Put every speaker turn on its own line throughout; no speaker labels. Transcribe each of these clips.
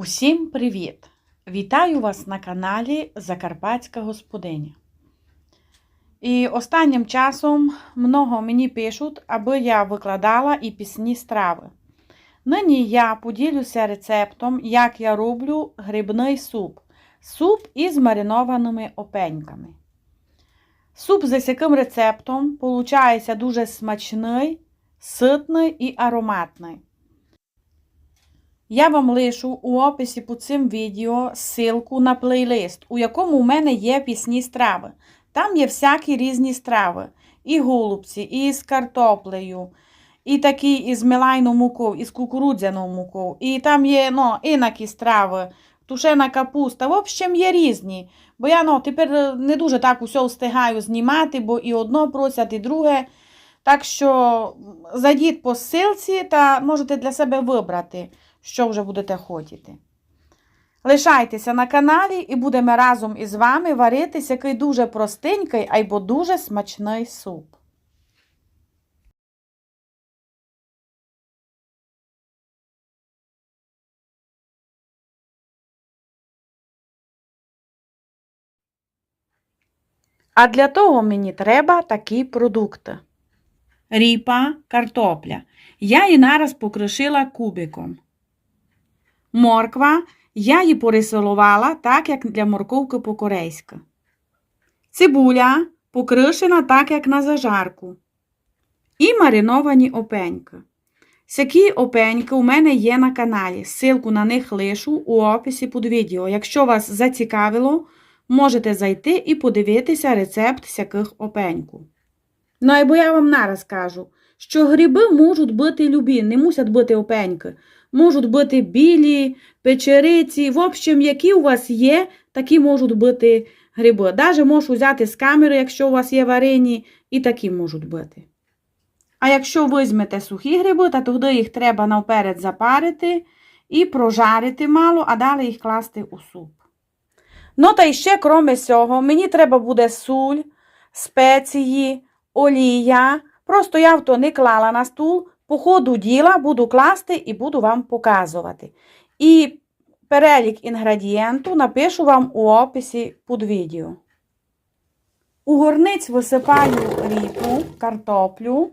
Усім привіт! Вітаю вас на каналі Закарпатська Господиня. І останнім часом много мені пишуть, аби я викладала і пісні страви. Нині я поділюся рецептом, як я роблю грибний суп. Суп із маринованими опеньками. Суп з яким рецептом получається дуже смачний, ситний і ароматний. Я вам лишу у описі під цим відео ссылку на плейлист, у якому у мене є пісні страви. Там є всякі різні страви. І голубці, і з картоплею, і такі із мелайну мукою, і з кукурудзяною мукою. І там є ну, інакі страви, тушена капуста. В общем, є різні. Бо я ну, тепер не дуже так усе встигаю знімати, бо і одно просять, і друге. Так що зайдіть по ссылці та можете для себе вибрати що вже будете хотіти. Лишайтеся на каналі і будемо разом із вами варитись який дуже простенький або дуже смачний суп. А для того мені треба такі продукти. Ріпа, картопля. Я її нараз покришила кубиком. Морква я її порисолувала так, як для морковки по-корейськи. Цибуля покришена так, як на зажарку. І мариновані опеньки. Всякі опеньки у мене є на каналі. Ссылку на них лишу у описі під відео. Якщо вас зацікавило, можете зайти і подивитися рецепт всяких опеньку. Ну, або я вам нараз кажу, що гриби можуть бути любі, не мусять бути опеньки. Можуть бути білі, печериці, в общем, які у вас є, такі можуть бути гриби. Даже можу взяти з камери, якщо у вас є варені, і такі можуть бути. А якщо візьмете сухі гриби, то тоді їх треба навперед запарити і прожарити мало, а далі їх класти у суп. Ну, та ще, крім цього, мені треба буде суль, спеції, олія. Просто я в не клала на стул, по ходу діла буду класти і буду вам показувати. І перелік інгредієнту напишу вам у описі під відео. У горниць висипаю ріпу, картоплю,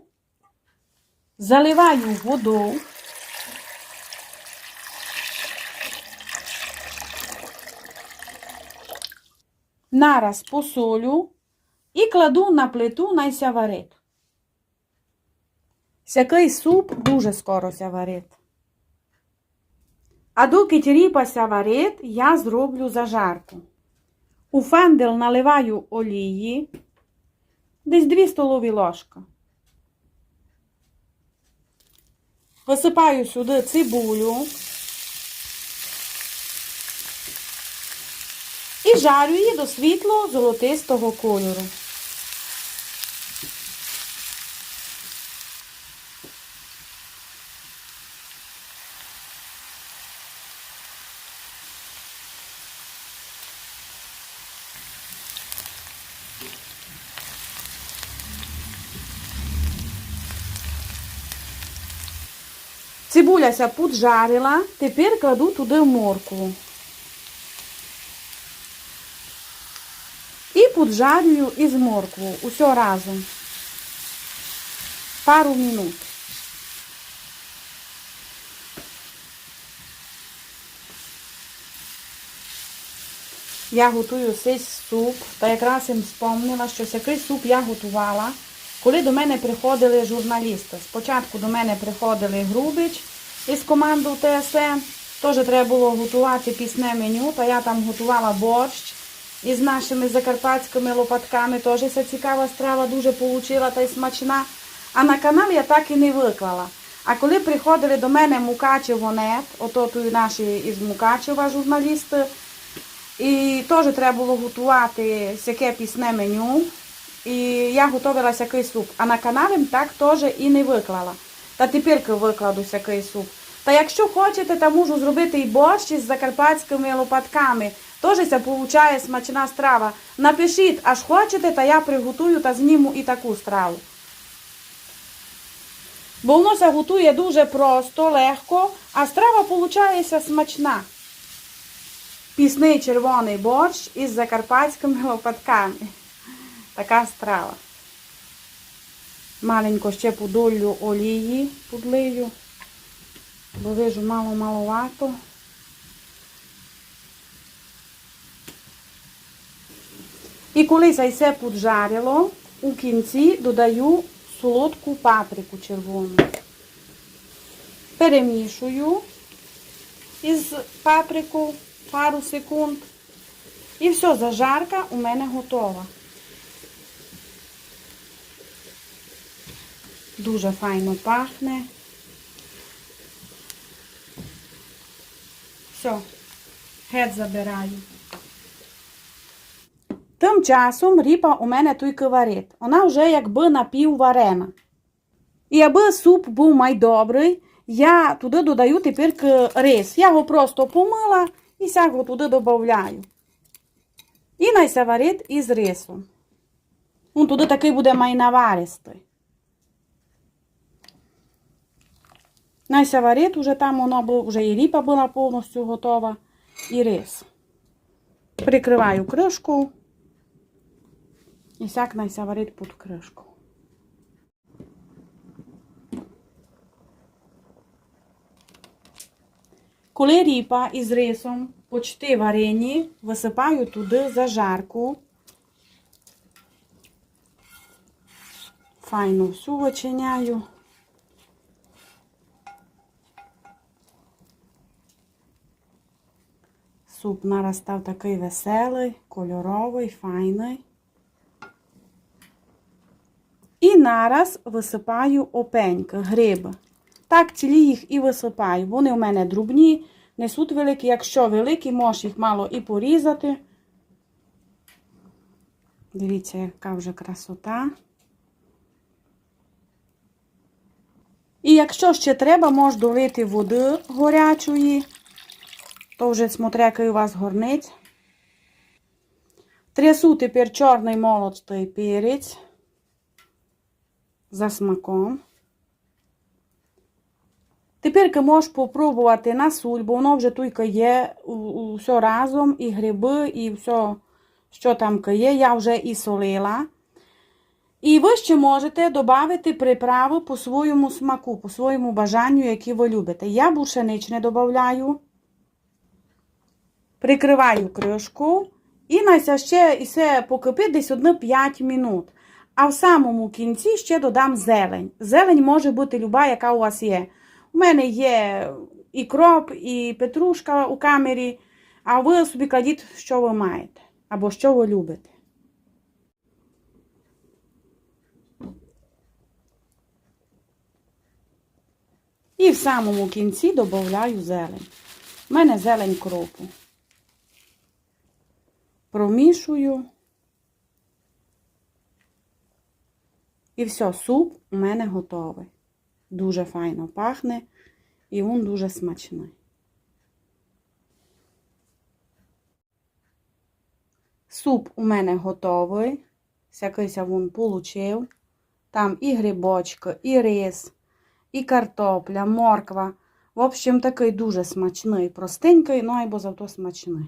заливаю воду. Нараз посолю і кладу на плиту найся варить. Сякий суп дуже скоро ся варить. А доки ріпа ся варить, я зроблю зажарку. У фендел наливаю олії, десь 2 столові ложки. Висипаю сюди цибулю і жарю її до світло золотистого кольору. Цибуляся поджарила, тепер кладу туди моркву. І поджарюю із моркву усе разом. Пару минут. Я готую цей суп, та якраз їм спомнила, що який суп я готувала. Коли до мене приходили журналісти, спочатку до мене приходили Грубич із команди ТСН, теж треба було готувати пісне меню, та я там готувала борщ із нашими закарпатськими лопатками, теж ця цікава страва дуже получила та й смачна. А на канал я так і не виклала. А коли приходили до мене Мукачево.нет, ото тут наші із Мукачева журналісти, і теж треба було готувати всяке пісне меню. І я готувала всякий суп. А на каналі так теж і не виклала. Та тепер викладу всякий суп. Та якщо хочете, то можу зробити і борщ із закарпатськими лопатками. Теж це виходить смачна страва. Напишіть, аж хочете, та я приготую та зніму і таку страву. Бо воно це готує дуже просто, легко, а страва виходить смачна. Пісний червоний борщ із закарпатськими лопатками. Така страва. Маленько ще подолю олії подлию, бо вижу мало маловато. І коли це все поджарило, у кінці додаю солодку паприку червону. Перемішую із паприку пару секунд. І все, зажарка у мене готова. Дуже файно пахне. Все, геть забираю. Тим часом ріпа у мене тільки варить. Вона вже якби напівварена. І аби суп був майдобрий, я туди додаю тепер рис. Я його просто помила і ся його туди додаю. І найся варить із рисом. Він туди такий буде майнаваристий. Найся варить, уже там воно було, вже і ріпа була повністю готова, і рис. Прикриваю кришку. І сяк найся варить під кришку. Коли ріпа із рисом почти варені, висипаю туди зажарку. Файно всю вичиняю. Суп нараз став такий веселий, кольоровий, файний. І нараз висипаю опеньки, гриби. Так цілі їх і висипаю. Вони у мене друбні, несуть великі. Якщо великі, можеш їх мало і порізати. Дивіться, яка вже красота. І якщо ще треба, можеш долити води горячої. То вже смотря, який у вас горниць. Трясу тепер чорний молотий перець за смаком. Тепер можеш попробувати на суль, бо воно вже тільки є все разом, і гриби, і все, що там є. Я вже і солила. І ви ще можете додати приправи по своєму смаку, по своєму бажанню, які ви любите. Я бушеничне додаю. Прикриваю кришку і найся ще і все покипить десь одне 5 минут. А в самому кінці ще додам зелень. Зелень може бути люба, яка у вас є. У мене є і кроп, і петрушка у камері, а ви собі кладіть, що ви маєте, або що ви любите. І в самому кінці додаю зелень. У мене зелень кропу. Промішую. І все, суп у мене готовий. Дуже файно пахне і він дуже смачний. Суп у мене готовий. Всякийся він получив. Там і грибочки, і рис, і картопля, морква. В общем, такий дуже смачний, простенький, ну або зато смачний.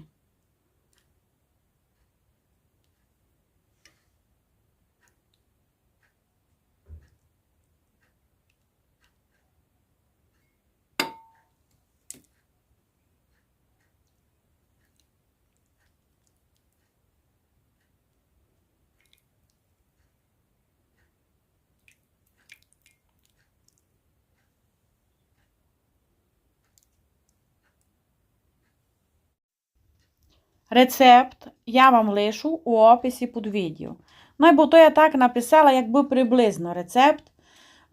Рецепт я вам лишу у описі під відео. Ну, бо то я так написала, якби приблизно рецепт.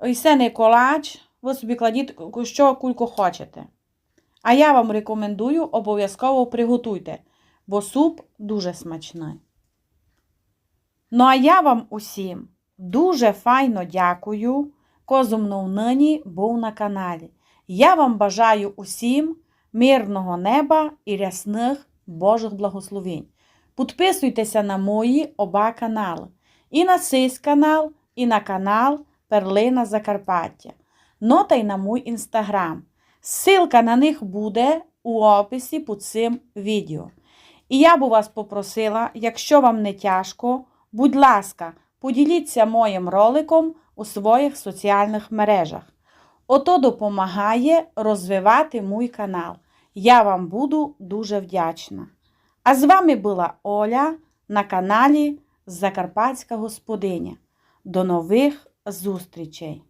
І колач, ви собі кладіть, що кулько хочете. А я вам рекомендую, обов'язково приготуйте, бо суп дуже смачний. Ну, а я вам усім дуже файно дякую, козумнув нині був на каналі. Я вам бажаю усім мирного неба і рясних Божих благословень. Підписуйтеся на мої оба канали. І на цей канал, і на канал Перлина Закарпаття. Ну та й на мій інстаграм. Ссылка на них буде у описі під цим відео. І я б вас попросила, якщо вам не тяжко, будь ласка, поділіться моїм роликом у своїх соціальних мережах. Ото допомагає розвивати мій канал. Я вам буду дуже вдячна. А з вами була Оля на каналі Закарпатська Господиня. До нових зустрічей!